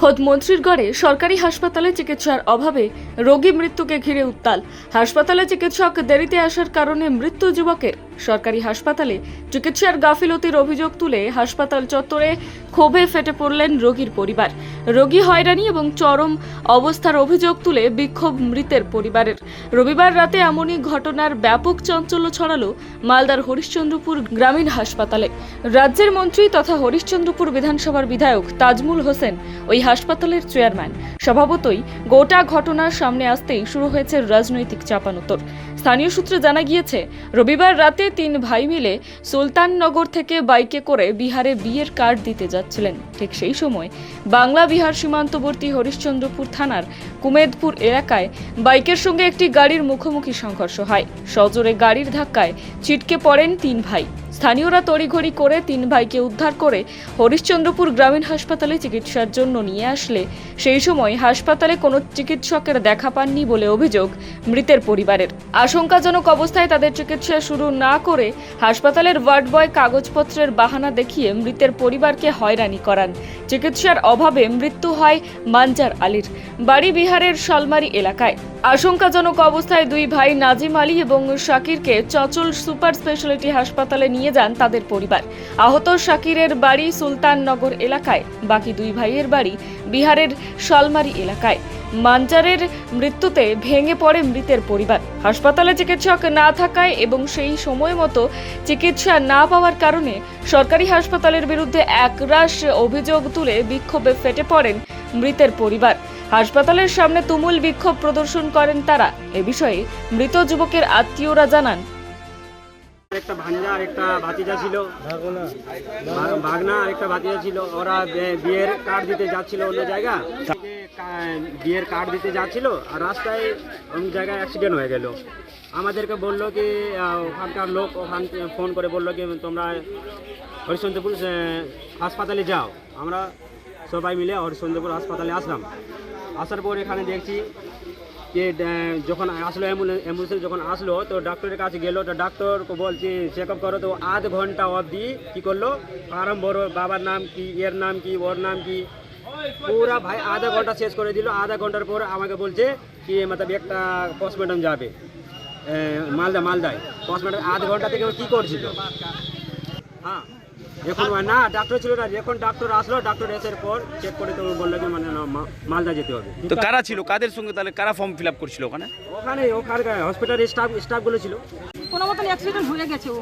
খোদ মন্ত্রীর গড়ে সরকারি হাসপাতালে চিকিৎসার অভাবে রোগী মৃত্যুকে ঘিরে উত্তাল। হাসপাতালে চিকিৎসক দেরিতে আসার কারণে মৃত্যু যুবকের সরকারি হাসপাতালে। চিকিৎসার গাফিলতির অভিযোগ তুলে হাসপাতাল চত্বরে ক্ষোভে ফেটে পড়লেন রোগীর পরিবার। রোগী হয়রানি এবং চরম অবস্থার অভিযোগ তুলে বিক্ষোভ মৃতের পরিবারের। রবিবার রাতে এমনই ঘটনার ব্যাপক চাঞ্চল্য ছড়ালো মালদার হরিশ্চন্দ্রপুর গ্রামীণ হাসপাতালে। রাজ্যের মন্ত্রী তথা হরিশ্চন্দ্রপুর বিধানসভার বিধায়ক তাজমুল হোসেন ওই হাসপাতালের চেয়ারম্যান। স্বভাবতই গোটা ঘটনার সামনে আসতেই শুরু হয়েছে রাজনৈতিক চাপানোতর। স্থানীয় সূত্রে জানা গিয়েছে, রবিবার রাতে তিন ভাই মিলে সুলতাননগর থেকে বাইকে করে বিহারে বিয়ের কার্ড দিতে যাচ্ছিলেন। ঠিক সেই সময় বাংলা বিহার সীমান্তবর্তী হরিশ্চন্দ্রপুর থানার কুমেদপুর এলাকায় বাইকের সঙ্গে একটি গাড়ির মুখোমুখি সংঘর্ষ হয়। সজোরে গাড়ির ধাক্কায় ছিটকে পড়েন তিন ভাই। স্থানীয়রা তড়িঘড়ি করে তিন ভাইকে উদ্ধার করে হরিশ্চন্দ্রপুর গ্রামীণ হাসপাতালে চিকিৎসার জন্য নিয়ে আসলে। সেই সময় হাসপাতালে কোনো চিকিৎসকের দেখা পাননি বলে অভিযোগ মৃতের পরিবারের। আশঙ্কাজনক অবস্থায় তাদের চিকিৎসা শুরু না করে হাসপাতালের ওয়ার্ড বয় কাগজপত্রের বাহানা দেখিয়ে মৃতের পরিবারকে হয়রানি করান। চিকিৎসার অভাবে মৃত্যু হয় মানজার আলীর। বাড়ি বিহারের শালমারি এলাকায়। আশঙ্কাজনক অবস্থায় দুই ভাই নাজিম আলী এবং শাকিরকে চচল সুপার স্পেশালিটি হাসপাতালে নিয়ে যান তাদের পরিবার। আহত শাকিরের বাড়ি সুলতাননগর এলাকায়, বাকি দুই ভাইয়ের বাড়ি বিহারের শালমারি এলাকায়। মানজারের মৃত্যুতে ভেঙে পড়ে মৃতের পরিবার। হাসপাতালে চিকিৎসক না থাকায় এবং সেই সময় মতো চিকিৎসা না পাওয়ার কারণে সরকারি হাসপাতালের বিরুদ্ধে একরাশ অভিযোগ তুলে বিক্ষোভে ফেটে পড়েন মৃতের পরিবার। হাসপাতালের সামনে তুমুল বিক্ষোভ প্রদর্শন করেন তারা। এ বিষয়ে মৃত যুবকের আত্মীয়রা জানান। একটা ভাঞ্জা আর একটা ভাতিজা ছিল। ভাগনা আর একটা ভাতিজা ছিল। ওরা বিয়ের কার্ড দিতে যাচ্ছিল অন্য জায়গা। বিয়ের কার্ড দিতে যাচ্ছিল আর রাস্তায় অন্য জায়গায় অ্যাক্সিডেন্ট হয়ে গেল। আমাদেরকে বলল কি ওখানকার লোক ওখান ফোন করে বলল কি, তোমরা হরিশ্চন্দ্রপুর হাসপাতালে যাও। আমরা সবাই মিলে হরিশ্চন্দ্রপুর হাসপাতালে আসলাম। আসার পর এখানে দেখছি যে যখন আসলো অ্যাম্বুলেন্স যখন আসলো, তো ডক্টরের কাছে গেলো, তো ডক্টরকে বলছি চেক আপ করো তো, আধ ঘণ্টা অবধি কী করল? ফার্ম বড় বাবার নাম কি, এর নাম কি, ওর নাম কি? পুরা ভাই আধা ঘণ্টা শেষ করে দিল। আধা ঘণ্টার পর আমাকে বলছে কি মতলব একটা পোস্টমর্টম যাবে। মালদা, মালদায়। পোস্টমর্টম আধ ঘণ্টা থেকে কী করছিল? হ্যাঁ। এখন না ডাক্তার ছিল না যখন ডাক্তার আসলো ডাক্তার এসার পর চেক করে তো বলল যে মানে না, মা- মালদা যেতে হবে। তো কারা ছিল? কাদের সঙ্গে তাহলে? কারা ফর্ম ফিল আপ করছিল ওখানে? ওখানে ওখানে হসপিটালের স্টাফ স্টাফগুলো ছিল। কোনো মতন অ্যাক্সিডেন্ট হয়ে গেছে ও।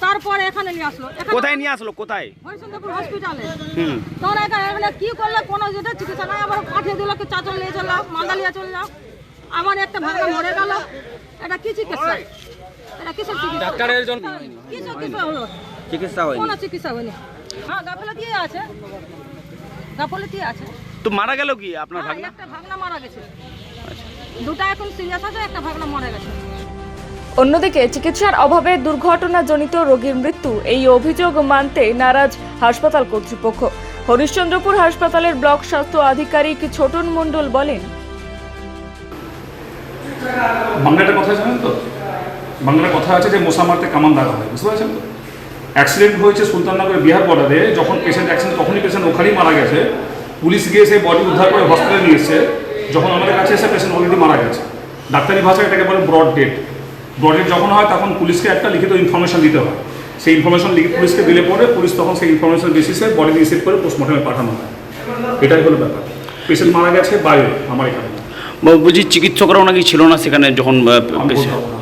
তারপরে এখানে নিয়ে আসলো। এখানে কোথায় নিয়ে আসলো? কোথায়? হরিচন্দ্রপুর হসপিটালে হুম। তখন এখানে এখানে কি করলে? কোনো যেটা চিকিৎসা নাই। আবার পাঠিয়ে দিল চাচল নিয়ে চল যাও মালদা নিয়ে চলে যাও। আমার একটা ভাগনা মরে গেল। এটা কি চিকিৎসা? এটা কিসের চিকিৎসা? ডাক্তারের জন্য কিসের চিকিৎসা হলো? চিকিৎসা কোনো চিকিৎসা হয়নি। হ্যাঁ গাফলতি আছে। গাফলতি আছে। তো মারা গেল কি আপনার হ্যাঁ, ভাগনা? একটা ভাগনা মারা গেছে। দুটা এখন সিরিয়াস আছে একটা ভাগনা মরে গেছে। অন্যদিকে চিকিৎসার অভাবে দুর্ঘটনাজনিত রোগীর মৃত্যু এই অভিযোগ মানতে নারাজ হাসপাতাল কর্তৃপক্ষ। হরিশ্চন্দ্রপুর হাসপাতালের ব্লক স্বাস্থ্য আধিকারিক ছোটন মণ্ডল বলেন বাংলাটা কথা জানেন তো? বাংলার কথা আছে যে মশা মারতে কামান দাগা হয় বুঝতে পারছেন? তো অ্যাক্সিডেন্ট হয়েছে সুলতাননগরের বিহার বর্ডারে যখন পেশেন্ট অ্যাক্সিডেন্ট তখনই পেশেন্ট ওখানেই মারা গেছে। পুলিশ গিয়ে সেই বডি উদ্ধার করে হসপিটালে নিয়ে এসছে। যখন আমাদের কাছে এসে পেশেন্ট অলরেডি মারা গেছে। ডাক্তারি ভাষায় এটাকে বলে ব্রড ডেট ব্রড ডেট যখন হয়, তখন পুলিশকে একটা লিখিত ইনফরমেশন দিতে হয়। সেই ইনফরমেশন লিখে পুলিশকে দিলে পরে পুলিশ তখন সেই ইনফরমেশন বেসিসে বডি রিসিভ করে পোস্টমর্টমে পাঠানো হয়। এটাই হলো ব্যাপার। পেশেন্ট মারা গেছে বাইরে, আমার এখানে। বলছি চিকিৎসকরাও নাকি ছিল না সেখানে যখন।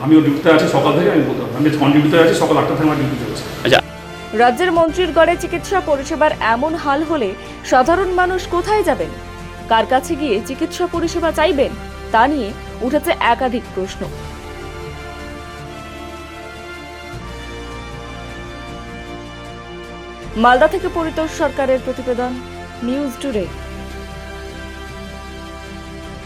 আমিও ডিউটিতে আছি সকাল থেকে আমি বলতে আমি অন ডিউটিতে আছি সকাল আটটা থেকে আমার ডিউটি চলছে। আচ্ছা। রাজ্যের মন্ত্রীর গড়ে চিকিৎসা পরিষেবার এমন হাল হলে সাধারণ মানুষ কোথায় যাবেন? কার কাছে গিয়ে চিকিৎসা পরিষেবা চাইবেন? তা নিয়ে উঠেছে একাধিক প্রশ্ন। মালদা থেকে পরিতোষ সরকারের প্রতিবেদন নিউজ টুডে।